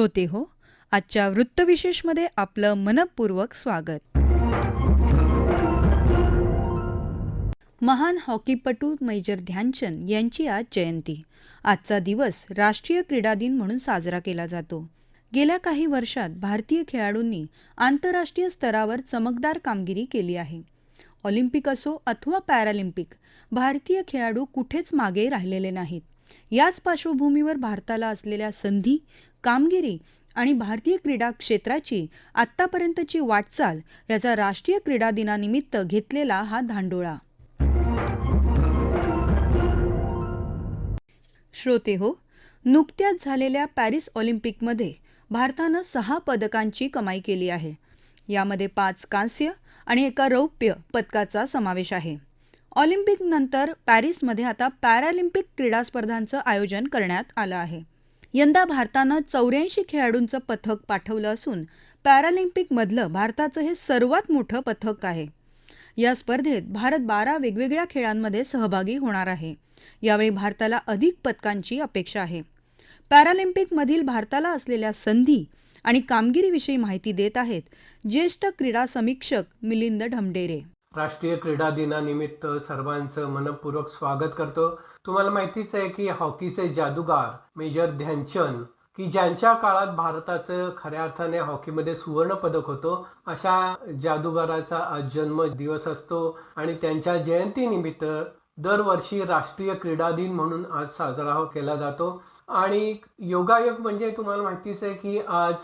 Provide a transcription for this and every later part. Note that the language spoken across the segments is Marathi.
श्रोते हो. आजच्या वृत्तविशेषमध्ये आपलं मनपूर्वक स्वागत. महान हॉकीपटू मेजर ध्यानचंद यांची आज जयंती. आजचा दिवस राष्ट्रीय क्रीडा दिन म्हणून साजरा केला जातो. गेल्या काही वर्षात भारतीय खेळाडूंनी आंतरराष्ट्रीय स्तरावर चमकदार कामगिरी केली आहे. ऑलिम्पिक असो अथवा पॅरालिम्पिक भारतीय खेळाडू कुठेच मागे राहिलेले नाहीत. याच पार्श्वभूमीवर भारताला असलेल्या संधी कामगिरी आणि भारतीय क्रीडा क्षेत्राची आत्तापर्यंतची वाटचाल याचा राष्ट्रीय क्रीडा दिनानिमित्त घेतलेला हा धांडोळा. श्रोते हो नुकत्याच झालेल्या पॅरिस ऑलिम्पिकमध्ये भारतानं सहा पदकांची कमाई केली आहे. यामध्ये पाच कांस्य आणि एका रौप्य पदकाचा समावेश आहे. ऑलिम्पिकनंतर पॅरिसमध्ये आता पॅरालिम्पिक क्रीडा स्पर्धांचं आयोजन करण्यात आलं आहे. यंदा भारतानं चौऱ्याऐंशी खेळाडूंचं पथक पाठवलं असून पॅरालिम्पिकमधलं भारताचं हे सर्वात मोठं पथक आहे. या स्पर्धेत भारत बारा वेगवेगळ्या खेळांमध्ये सहभागी होणार आहे. यावेळी भारताला अधिक पदकांची अपेक्षा आहे. पॅरालिम्पिकमधील भारताला असलेल्या संधी आणि कामगिरीविषयी माहिती देत आहेत ज्येष्ठ क्रीडा समीक्षक मिलिंद ढमडेरे. राष्ट्रीय क्रीडा दिनानिमित्त सर्वांचं मनपूर्वक स्वागत करतो. तुम्हाला माहितीच आहे की हॉकीचे जादूगार मेजर ध्यानचंद की ज्यांच्या काळात भारताचं खऱ्या अर्थाने हॉकीमध्ये सुवर्ण पदक होतो अशा जादूगाराचा आज जन्म दिवस असतो आणि त्यांच्या जयंतीनिमित्त दरवर्षी राष्ट्रीय क्रीडा दिन म्हणून आज साजरा हो- केला जातो. आणि योगायोग म्हणजे तुम्हाला माहितीच आहे की आज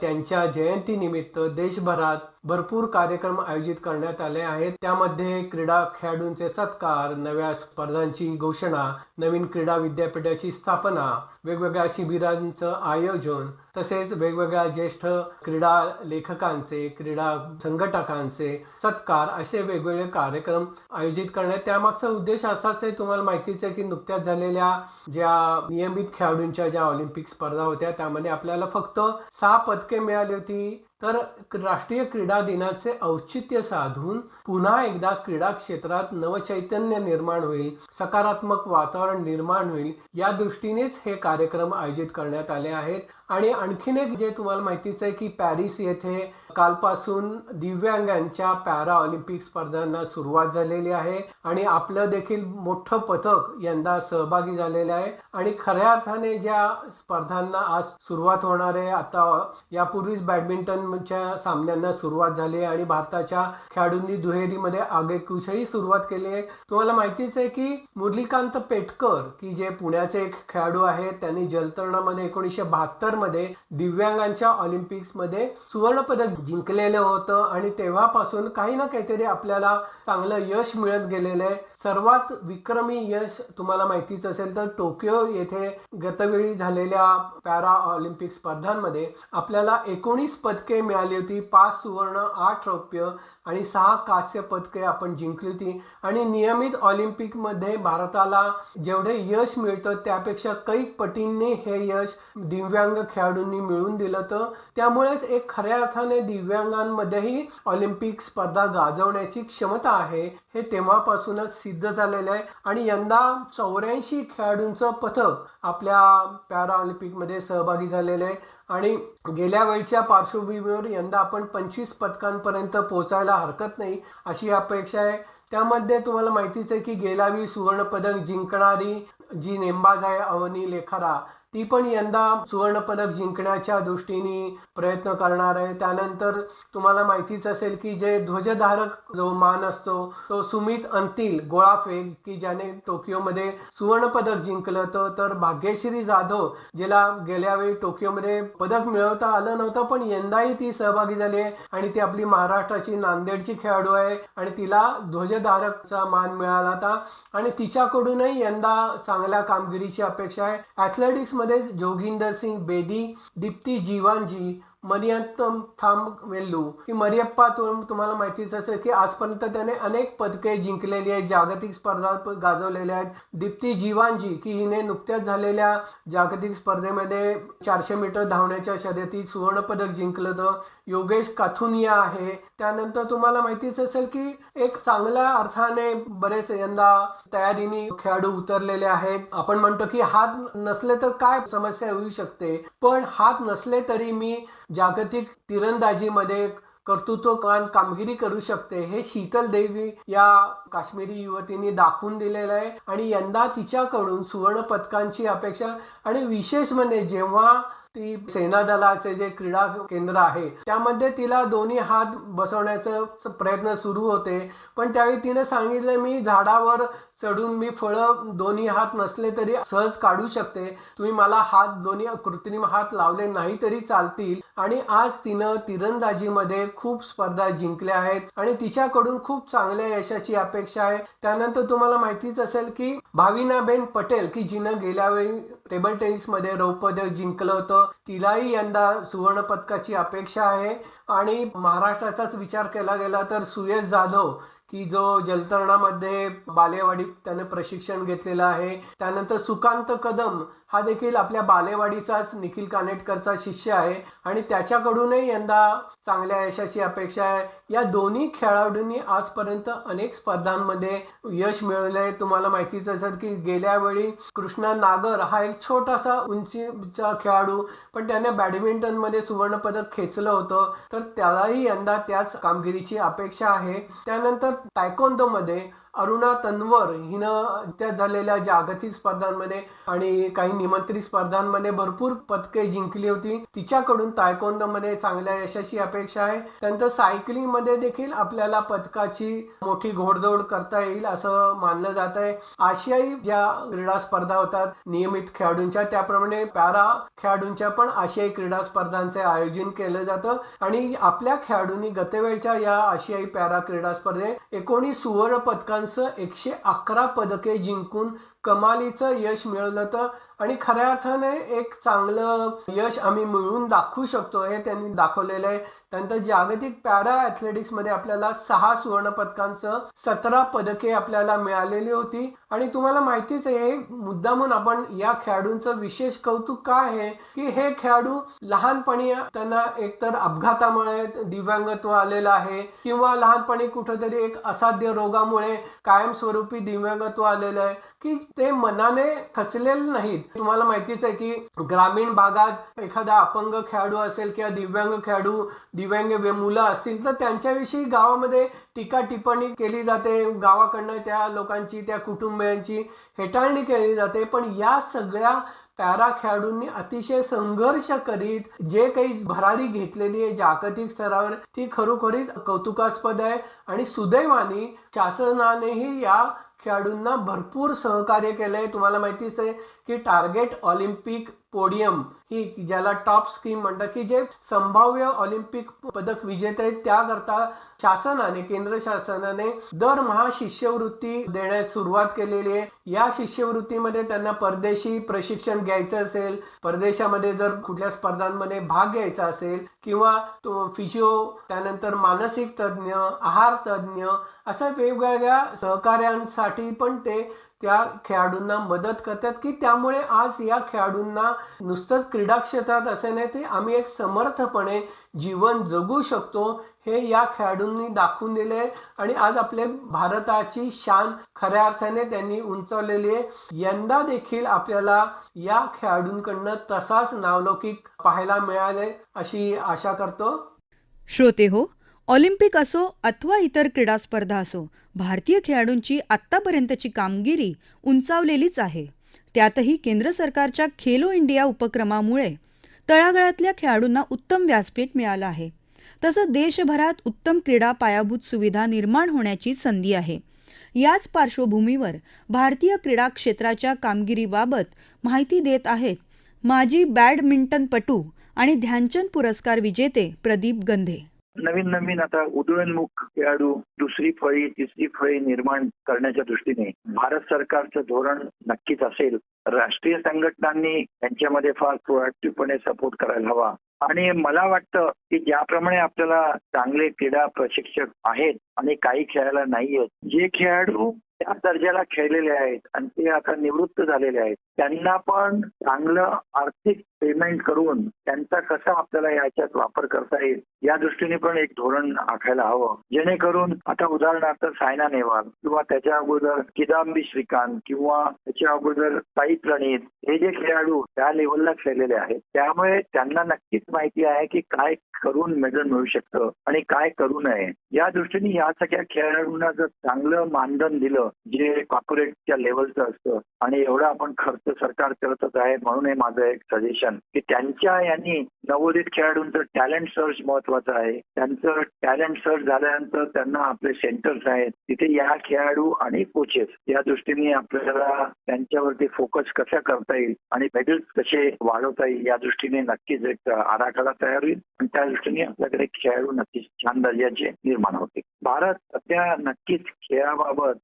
त्यांच्या जयंतीनिमित्त देशभरात भरपूर कार्यक्रम आयोजित करण्यात आले आहेत. त्यामध्ये क्रीडा खेळाडूंचे सत्कार नव्या स्पर्धांची घोषणा नवीन क्रीडा विद्यापीठाची स्थापना वेगवेगळ्या शिबिरांचं आयोजन तसेच वेगवेगळ्या ज्येष्ठ क्रीडा लेखकांचे क्रीडा संघटकांचे सत्कार असे वेगवेगळे कार्यक्रम आयोजित करणे त्यामागचा उद्देश असाच आहे तुम्हाला माहितीच आहे की नुकत्याच झालेल्या ज्या नियमित खेळाडूंच्या ज्या ऑलिम्पिक स्पर्धा होत्या त्यामध्ये आपल्याला फक्त सहा पदके मिळाली होती. तर राष्ट्रीय क्रीडा दिनाचे औचित्य साधून पुन्हा एकदा क्रीडा क्षेत्रात नवचैतन्य निर्माण होईल सकारात्मक वातावरण निर्माण होईल या दृष्टीनेच हे कार्यक्रम आयोजित करण्यात आले आहेत. आणि आणखीन एक जे तुम्हाला माहितीच आहे की पॅरिस येथे कालपासून दिव्यांगांच्या पॅरा ऑलिम्पिक स्पर्धांना सुरुवात झालेली आहे आणि आपलं देखील मोठं पथक यंदा सहभागी झालेलं आहे. आणि खऱ्या अर्थाने ज्या स्पर्धांना आज सुरुवात होणार आहे आता यापूर्वीच बॅडमिंटनच्या सामन्यांना सुरुवात झाली आहे आणि भारताच्या खेळाडूंनी दुहेरीमध्ये आगेकूचही सुरुवात केली आहे. तुम्हाला माहितीच आहे की मुरलीकांत पेटकर की जे पुण्याचे एक खेळाडू आहेत त्यांनी जलतरणामध्ये एकोणीसशे बहात्तरमध्ये दिव्यांगांच्या ऑलिम्पिक्समध्ये सुवर्ण पदक जिंकलेलं होतं आणि तेव्हापासून काही ना काहीतरी आपल्याला चांगलं यश मिळत गेलेलं आहे. सर्वात विक्रमी यश तुम्हाला माहितीच असेल तर टोकियो येथे गतवेळी झालेल्या पॅरा ऑलिम्पिक स्पर्धांमध्ये आपल्याला एकोणीस पदके मिळाली होती पाच सुवर्ण आठ रौप्य आणि सहा कांस्य पदके आपण जिंकली होती. आणि नियमित ऑलिम्पिकमध्ये भारताला जेवढे यश मिळतं त्यापेक्षा कैक पटींनी हे यश दिव्यांग खेळाडूंनी मिळवून दिलं तर त्यामुळेच एक खऱ्या अर्थाने दिव्यांगांमध्येही ऑलिम्पिक स्पर्धा गाजवण्याची क्षमता आहे हे तेव्हापासूनच सिद्ध झालेलं आहे. आणि यंदा चौऱ्याऐंशी खेळाडूंचं पथक आपल्या पॅराऑलिम्पिकमध्ये सहभागी झालेलं आहे. आणि गेल्या वेळच्या पार्श्वभूमीवर यंदा आपण पंचवीस पदकांपर्यंत पोहोचायला हरकत नाही अशी अपेक्षा आहे. त्यामध्ये तुम्हाला माहितीच आहे की गेल्यावेळी सुवर्णपदक सुवर्ण पदक जिंकणारी जी नेमबाज आहे अवनी लेखारा ती पण यंदा सुवर्णपदक जिंकण्याच्या दृष्टीने प्रयत्न करणार आहे. त्यानंतर तुम्हाला माहितीच असेल की जे ध्वजधारक जो मान असतो तो सुमित अंतिल गोळाफेक की ज्याने टोकियोमध्ये सुवर्णपदक जिंकलं तर तर भाग्यश्री जाधव जिला गेल्या वेळी टोकियोमध्ये पदक मिळवता आलं नव्हतं पण यंदाही ती सहभागी झाली आहे आणि ती आपली महाराष्ट्राची नांदेडची खेळाडू आहे आणि तिला ध्वजधारकचा मान मिळाला होता. आणि तिच्याकडूनही यंदा चांगल्या कामगिरीची अपेक्षा आहे. ॲथलेटिक्स मध्ये जोगिंदर सिंग बेदी दीप्ती जीवांजी मरियत्तम थांबवेल्लू. ही मरियप्पा तुम्हाला माहितीच असेल की आजपर्यंत त्याने अनेक पदके जिंकलेली आहेत जागतिक स्पर्धा गाजवलेल्या आहेत. दीप्ती जीवांजी की हिने नुकत्याच झालेल्या जागतिक स्पर्धेमध्ये चारशे मीटर धावण्याच्या शर्यतीत सुवर्ण पदक जिंकलं होतं. योगेश काथुनिया आहे. त्यानंतर तुम्हाला माहितीच असेल की एक चांगल्या अर्थाने बरेच यंदा तयारीने खेळाडू उतरलेले आहेत. आपण म्हणतो की हात नसले तर काय समस्या होऊ शकते? पण हात नसले तरी मी जागतिक तिरंदाजीमध्ये कर्तृत्ववान कामगिरी करू शकते हे शीतल देवी या काश्मीरी युवतीने दाखवून दिलेलं आहे. आणि यंदा तिच्याकडून सुवर्ण पदकांची अपेक्षा आणि विशेष म्हणजे जेव्हा ती सेना दलाचे जे क्रीडा केंद्र आहे त्यामध्ये तिला दोन्ही हात बसवण्याचा प्रयत्न सुरू होते. पण त्यावेळी तिने सांगितलं मी झाडावर चढून मी फळं दोन्ही हात नसले तरी सहज काढू शकते. तुम्ही मला हात दोन्ही कृत्रिम हात लावले नाही तरी चालतील. आणि आज तिनं तिरंदाजीमध्ये खूप स्पर्धा जिंकल्या आहेत आणि तिच्याकडून खूप चांगल्या यशाची अपेक्षा आहे. त्यानंतर तुम्हाला माहितीच असेल की भाविनाबेन पटेल की जिनं गेल्या वेळी टेबल टेनिसमध्ये रौप्यदेव जिंकलं होतं. तिलाही यंदा सुवर्ण पदकाची अपेक्षा आहे. आणि महाराष्ट्राचाच विचार केला गेला तर सुयश जाधव की जो जलतरणामध्ये बालेवाडीत त्याने प्रशिक्षण घेतलेलं आहे. त्यानंतर सुकांत कदम हा देखील आपल्या बालेवाडीचाच निखिल कानेटकरचा शिष्य आहे. आणि त्याच्याकडूनही यंदा चांगल्या यशाची अपेक्षा आहे. या दोन्ही खेळाडूंनी आजपर्यंत अनेक स्पर्धांमध्ये यश मिळवलंय. तुम्हाला माहितीच असेल की गेल्या वेळी कृष्णा नागर हा एक छोटासा उंचीचा खेळाडू पण त्याने बॅडमिंटनमध्ये सुवर्णपदक खेचलं होतं. तर त्यालाही यंदा त्याच कामगिरीची अपेक्षा आहे. त्यानंतर टायकोंदोमध्ये अरुणा तन्वर हिनं त्या झालेल्या जागतिक स्पर्धांमध्ये आणि काही निमंत्रित स्पर्धांमध्ये भरपूर पदके जिंकली होती. तिच्याकडून तायकोंदोमध्ये चांगल्या यशाची अपेक्षा आहे. त्यानंतर सायकलिंगमध्ये देखील आपल्याला पदकाची मोठी घोडदौड करता येईल असं मानलं जात आहे. आशियाई ज्या क्रीडा स्पर्धा होतात नियमित खेळाडूंच्या त्याप्रमाणे पॅरा खेळाडूंच्या पण आशियाई क्रीडा स्पर्धांचे आयोजन केलं जातं. आणि आपल्या खेळाडूंनी गतवेळच्या या आशियाई पॅरा क्रीडा स्पर्धेत एकोणीस सुवर्ण पदका पदकांसह एकशे अकरा पदके जिंकून कमालीचं यश मिळवलं तर. आणि खऱ्या अर्थाने एक चांगलं यश आम्ही मिळवून दाखवू शकतो हे त्यांनी दाखवलेलं आहे. त्यानंतर जागतिक पॅरा ॲथलेटिक्समध्ये आपल्याला सहा सुवर्ण पदकांसह सतरा पदके आपल्याला मिळालेली होती. आणि तुम्हाला माहितीच आहे मुद्दा मुद्दामून आपण या खेळाडूंचं विशेष कौतुक काय आहे? की हे खेळाडू लहानपणी त्यांना एकतर अपघातामुळे दिव्यांगत्व आलेलं आहे किंवा लहानपणी कुठेतरी एक असाध्य रोगामुळे कायमस्वरूपी दिव्यांगत्व आलेलं आहे. की ते मनाने खचलेले नाहीत. तुम्हाला माहितीच आहे की ग्रामीण भागात एखादा अपंग खेळाडू असेल किंवा दिव्यांग खेळाडू दिव्यांग मुलं असतील तर त्यांच्याविषयी गावामध्ये टीका टिप्पणी केली जाते. गावाकडनं त्या लोकांची त्या कुटुंबियांची हेटाळणी केली जाते. पण या सगळ्या पॅरा खेळाडूंनी अतिशय संघर्ष करीत जे काही भरारी घेतलेली आहे जागतिक स्तरावर ती खरोखरीच कौतुकास्पद आहे. आणि सुदैवाने शासनानेही या खेळाडूंना भरपूर सहकार्य केलंय. तुम्हाला माहितीच आहे की टार्गेट ऑलिम्पिक पोडियम ही ज्याला टॉप स्कीम म्हणतात की जे संभाव्य ऑलिम्पिक पदक विजेते आहेत त्याकरता शासनाने केंद्र शासनाने दरमहा शिष्यवृत्ती देण्यास सुरुवात केलेली आहे. या शिष्यवृत्तीमध्ये त्यांना परदेशी प्रशिक्षण घ्यायचं असेल परदेशामध्ये जर कुठल्या स्पर्धांमध्ये भाग घ्यायचा असेल किंवा तो फिजिओ त्यानंतर मानसिक तज्ज्ञ आहार तज्ज्ञ अशा वेगवेगळ्या सहकार्यांसाठी पण ते त्या खेळाडूंना मदत करतात की त्यामुळे आज या खेळाडूंना नुसतंच क्रीडा क्षेत्रात असे नाही ते आम्ही एक समर्थपणे जीवन जगू शकतो हे या खेळाडूंनी दाखवून दिले आहे. आणि आज आपले भारताची शान खऱ्या अर्थाने त्यांनी उंचावलेली आहे. यंदा देखील आपल्याला या खेळाडूंकडनं तसाच नावलौकिक पाहायला मिळाले अशी आशा करतो. श्रोते हो ऑलिम्पिक असो अथवा इतर क्रीडा स्पर्धा असो भारतीय खेळाडूंची आत्तापर्यंतची कामगिरी उंचावलेलीच आहे. त्यातही केंद्र सरकारच्या खेलो इंडिया उपक्रमामुळे तळागाळातल्या खेळाडूंना उत्तम व्यासपीठ मिळालं आहे. तसं देशभरात उत्तम क्रीडा पायाभूत सुविधा निर्माण होण्याची संधी आहे. याच पार्श्वभूमीवर भारतीय क्रीडा क्षेत्राच्या कामगिरीबाबत माहिती देत आहेत माजी बॅडमिंटनपटू आणि ध्यानचंद पुरस्कार विजेते प्रदीप गंधे. नवीन नवीन आता उदयोन्मुख खेळाडू दुसरी फळी तिसरी फळी निर्माण करण्याच्या दृष्टीने भारत सरकारचं धोरण नक्कीच असेल. राष्ट्रीय संघटनांनी त्यांच्यामध्ये फार प्रोएक्टिव्हपणे सपोर्ट करायला हवा. आणि मला वाटतं की ज्याप्रमाणे आपल्याला चांगले क्रीडा प्रशिक्षक आहेत आणि काही खेळायला नाही आहेत जे खेळाडू त्या दर्जाला खेळलेले आहेत आणि ते आता निवृत्त झालेले आहेत. त्यांना पण चांगलं आर्थिक पेमेंट करून त्यांचा कसा आपल्याला याच्यात वापर करता येईल या दृष्टीने पण एक धोरण आखायला हवं. जेणेकरून आता उदाहरणार्थ सायना नेहवाल किंवा त्याच्या अगोदर किदांबी श्रीकांत किंवा त्याच्या अगोदर साई प्रणीत हे जे खेळाडू त्या लेवलला खेळलेले आहेत. त्यामुळे त्यांना नक्कीच माहिती आहे की काय करून मेडल मिळू शकतं आणि काय करू नये. या दृष्टीने या सगळ्या खेळाडूंना जर चांगलं मानधन दिलं जे कॉर्पोरेटच्या लेवलचं असतं आणि एवढा आपण खर्च सरकार करतच आहे म्हणून हे माझं एक सजेशन की त्यांच्या यांनी नवोदित खेळाडूंचं टॅलेंट सर्च महत्वाचं आहे. त्यांचं टॅलेंट सर्च झाल्यानंतर त्यांना आपले सेंटर्स आहेत. तिथे या खेळाडू आणि कोचेस या दृष्टीने आपल्याला त्यांच्यावरती फोकस कसा करता येईल आणि मेडल्स कसे वाढवता येईल या दृष्टीने नक्कीच एक आराखडा तयार होईल. आणि त्या दृष्टीने आपल्याकडे खेळाडू नक्कीच छान दर्जाचे निर्माण होते भारत सध्या नक्कीच खेळाबाबत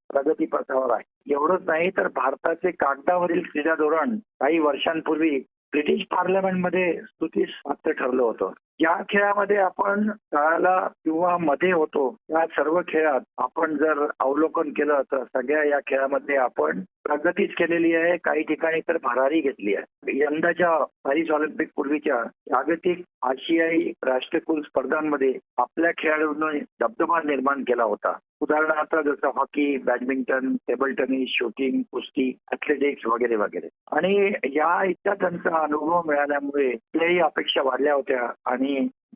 प्रगतीपथावर आहे एवढंच नाही तर भारताचे कागदावरील क्रीडा धोरण काही वर्षांपूर्वी ब्रिटिश पार्लमेंटमध्ये स्तुतीस पात्र ठरलं होतं. या खेळामध्ये आपण तळाला किंवा मध्ये होतो या सर्व खेळात आपण जर अवलोकन केलं तर सगळ्या या खेळामध्ये आपण प्रगतीच केलेली आहे. काही ठिकाणी तर भरारी घेतली आहे. यंदाच्या पॅरिस ऑलिम्पिक पूर्वीच्या जागतिक आशियाई राष्ट्रकुल स्पर्धांमध्ये आपल्या खेळाडूंनी दबदबा निर्माण केला होता. उदाहरणार्थ जसं hockey badminton table tennis shooting कुस्ती ऍथलेटिक्स वगैरे वगैरे. आणि या इतक्या त्यांचा अनुभव मिळाल्यामुळे कुठल्याही अपेक्षा वाढल्या होत्या आणि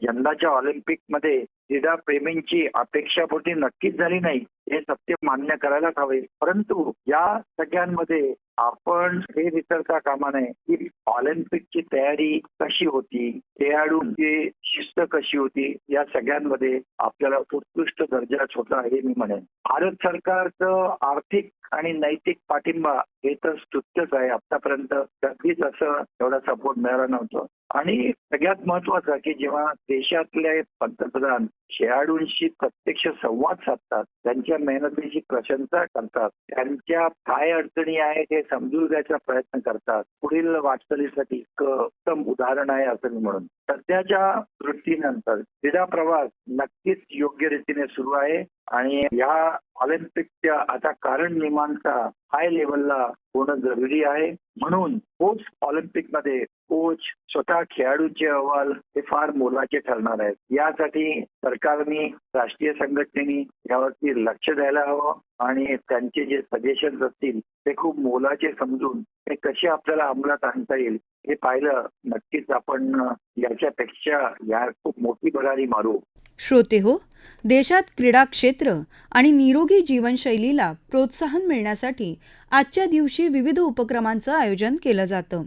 यंदाच्या ऑलिम्पिकमध्ये क्रीडा प्रेमींची अपेक्षापोटी नक्कीच झाली नाही हे सत्य मान्य करायलाच हवे. परंतु या सगळ्यांमध्ये आपण हे विसरता कामा नये की ऑलिम्पिकची तयारी कशी होती खेळाडूंची शिस्त कशी होती या सगळ्यांमध्ये आपल्याला उत्कृष्ट दर्जाच होता हे मी म्हणेन. भारत सरकारचं आर्थिक आणि नैतिक पाठिंबा हे तर स्तुत्यच आहे. आतापर्यंत कधीच असं एवढा सपोर्ट मिळाला नव्हतो. आणि सगळ्यात महत्वाचं की जेव्हा देशातले पंतप्रधान खेळाडूंशी प्रत्यक्ष संवाद साधतात त्यांच्या मेहनतीची प्रशंसा करतात त्यांच्या काय अडचणी आहेत हे समजून घ्यायचा प्रयत्न करतात. पुढील वाटचालीसाठी एक उत्तम उदाहरण आहे असं मी म्हणून. सध्याच्या दृष्टीनंतर क्रीडा प्रवास नक्कीच योग्य रीतीने सुरू आहे. आणि या ऑलिम्पिकच्या आता कारण नियमांचा हाय लेवलला होणं जरुरी आहे. म्हणून पोस्ट ऑलिम्पिकमध्ये कोच स्वतः खेळाडूचे अहवाल हे फार मोलाचे ठरणार आहेत यासाठी सरकारने राष्ट्रीय संघटनेने यावरती लक्ष द्यायला हवं आणि त्यांचे जे सजेशन असतील ते खूप मोलाचे समजून ते कसे आपल्याला अंमलात आणता येईल हे पाहिलं नक्कीच आपण याच्यापेक्षा या खूप मोठी भरारी मारू. श्रोते हो देशात क्रीडा क्षेत्र आणि निरोगी जीवनशैलीला प्रोत्साहन मिळण्यासाठी आजच्या दिवशी विविध उपक्रमांचं आयोजन केलं जातं.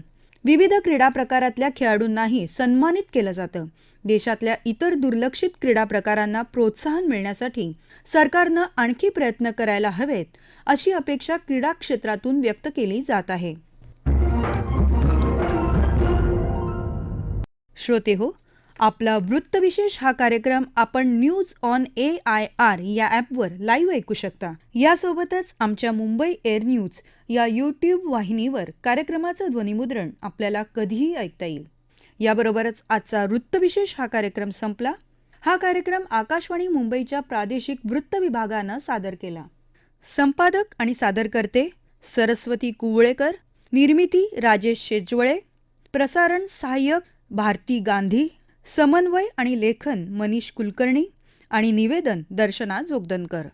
विविध क्रीडा प्रकारातल्या खेळाडूंनाही सन्मानित केलं जातं. देशातल्या इतर दुर्लक्षित क्रीडा प्रकारांना प्रोत्साहन मिळण्यासाठी सरकारनं आणखी प्रयत्न करायला हवेत अशी अपेक्षा क्रीडा क्षेत्रातून व्यक्त केली जात आहे. श्रोते हो आपला वृत्तविशेष हा कार्यक्रम आपण News on A I R या ॲपवर लाईव्ह ऐकू शकता. यासोबतच आमच्या मुंबई एअर न्यूज या यूट्यूब वाहिनीवर कार्यक्रमाचं ध्वनिमुद्रण आपल्याला कधीही ऐकता येईल. याबरोबरच आजचा वृत्तविशेष हा कार्यक्रम संपला. हा कार्यक्रम आकाशवाणी मुंबईच्या प्रादेशिक वृत्त विभागानं सादर केला. संपादक आणि सादरकर्ते सरस्वती कुवळेकर निर्मिती राजेश शेजवळे प्रसारण सहाय्यक भारती गांधी समन्वय आणि लेखन मनीष कुलकर्णी आणि निवेदन दर्शना जोगदनकर.